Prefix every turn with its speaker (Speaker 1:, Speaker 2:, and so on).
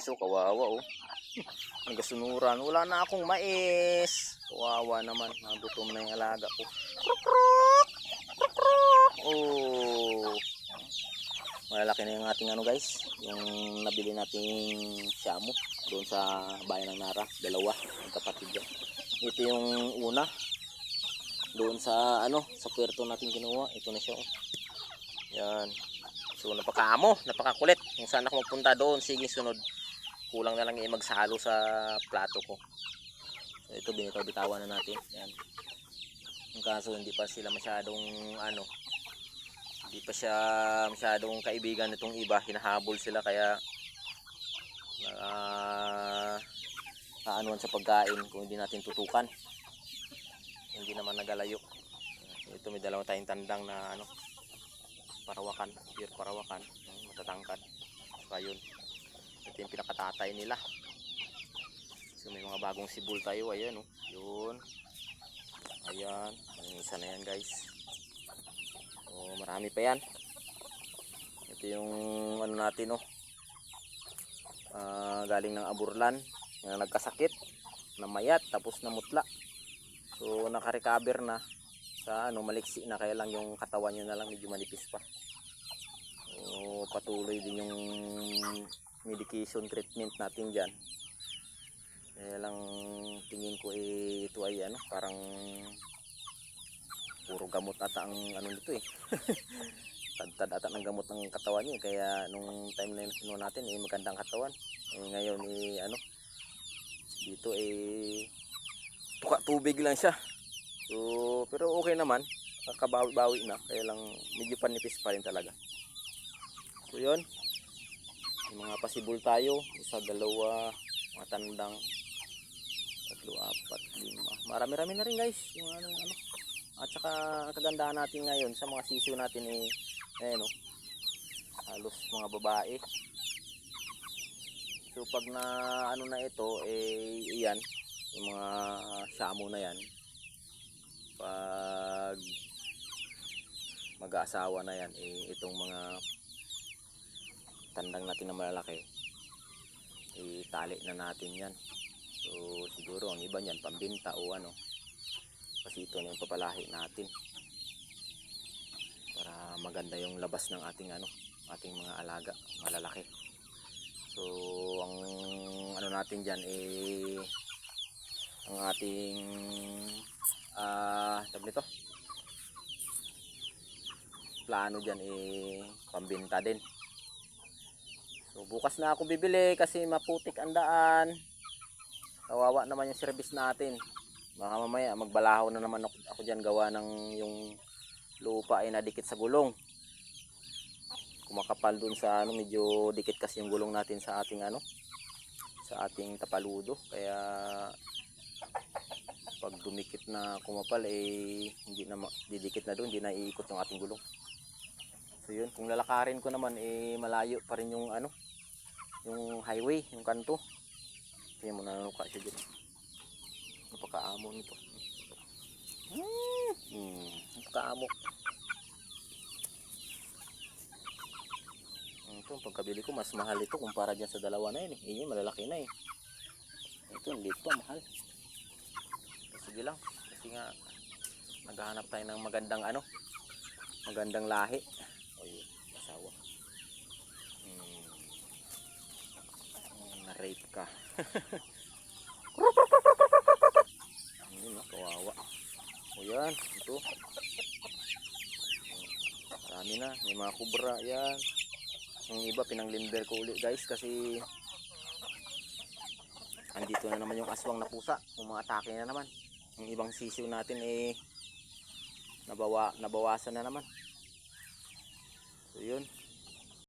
Speaker 1: So, kawawa oh. Nagasunuran. Wala na akong mais. Kawawa naman. Nagutom na yung alaga ko. Oh. Malalaki na yung ating ano guys. Yung nabili nating shamu. Doon sa bayan ng Nara. Dalawa. Yung kapatid yan. Ito yung una. Doon sa ano. Sa puerto natin kinuha. Ito na siya oh. Yan. So napakaamo, napakakulit. Kung saan ako magpunta doon, sige sunod. Kulang na lang yung magsalo sa plato ko. So ito binitaw-bitawan na natin. Yan. Yung kaso hindi pa sila masyadong ano, hindi pa siya masyadong kaibigan nitong iba. Hinahabol sila kaya uh, kaanuan sa pagkain kung hindi natin tutukan. Hindi naman nagalayo. Ito may dalawang tayong tandang na ano, parawakan, pure parawakan, matatangkad. So ayun, ito yung pinakatatay nila. So may mga bagong sibul tayo, ayan oh, yun. Ayan, yung isa na yan guys. So marami pa yan. Ito yung ano natin oh, ah, galing ng aburlan, na nagkasakit, namayat, tapos namutla. So nakarecover na sa ano maliksi na kaya lang yung katawan niya na lang medyo manipis pa. So patuloy din yung medication treatment natin diyan. Kaya lang tingin ko eh ito ay ano parang puro gamot ata ang ano nito eh. Tadtad ata ng gamot ng katawan niya kaya nung time na yun natin eh magandang katawan. Eh ngayon eh ano dito eh tuka tubig lang siya. So, pero okay naman. Kakabawi-bawi na. Kaya lang medyo panipis pa rin talaga. So, yun. Mga pasibol tayo. Isa, dalawa, mga tandang. Tatlo, apat, lima. Marami-rami na rin guys. Yung ano, ano. At saka, kagandahan natin ngayon sa mga sisiyo natin eh, ayan o. Halos mga babae. So, pag na ano na ito, eh, iyan. Yung mga shamo na yan pag mag-aasawa na yan eh, itong mga tandang natin na malalaki. Itali na natin yan. So siguro ang iba niyan pambinta o ano. Kasi ito na yung papalahi natin. Para maganda yung labas ng ating ano ating mga alaga malalaki. So ang ano natin dyan eh ang ating ah uh, nito? Plano dyan eh pambinta din so bukas na ako bibili kasi maputik ang daan. Kawawa naman yung service natin. Baka mamaya magbalahaw na naman ako, ako dyan gawa ng yung lupa ay nadikit sa gulong. Kumakapal dun sa ano medyo dikit kasi yung gulong natin sa ating ano sa ating tapaludo. Kaya pag dumikit na kumapal eh hindi na didikit na doon hindi na iikot yung ating gulong. So yun kung lalakarin ko naman eh malayo pa rin yung ano yung highway yung kanto. Tingnan mo nanunuka siya dyan. Napakaamo nito. Hmm, hmm napakaamo. Ito pagkabili ko mas mahal ito kumpara dyan sa dalawa na yun eh. Yun malalaki na eh. Ito hindi pa mahal. Sige lang kasi nga naghahanap tayo ng magandang ano magandang lahi. O yun asawa hmm. Hmm, na-rape ka. Yun no, kawawa. O yan ito. Marami na may mga kubra yan. Yung iba pinanglinder ko ulit guys kasi andito na naman yung aswang na pusa. Umatake na naman. Yung ibang sisiw natin eh nabawa, nabawasan na naman. So yun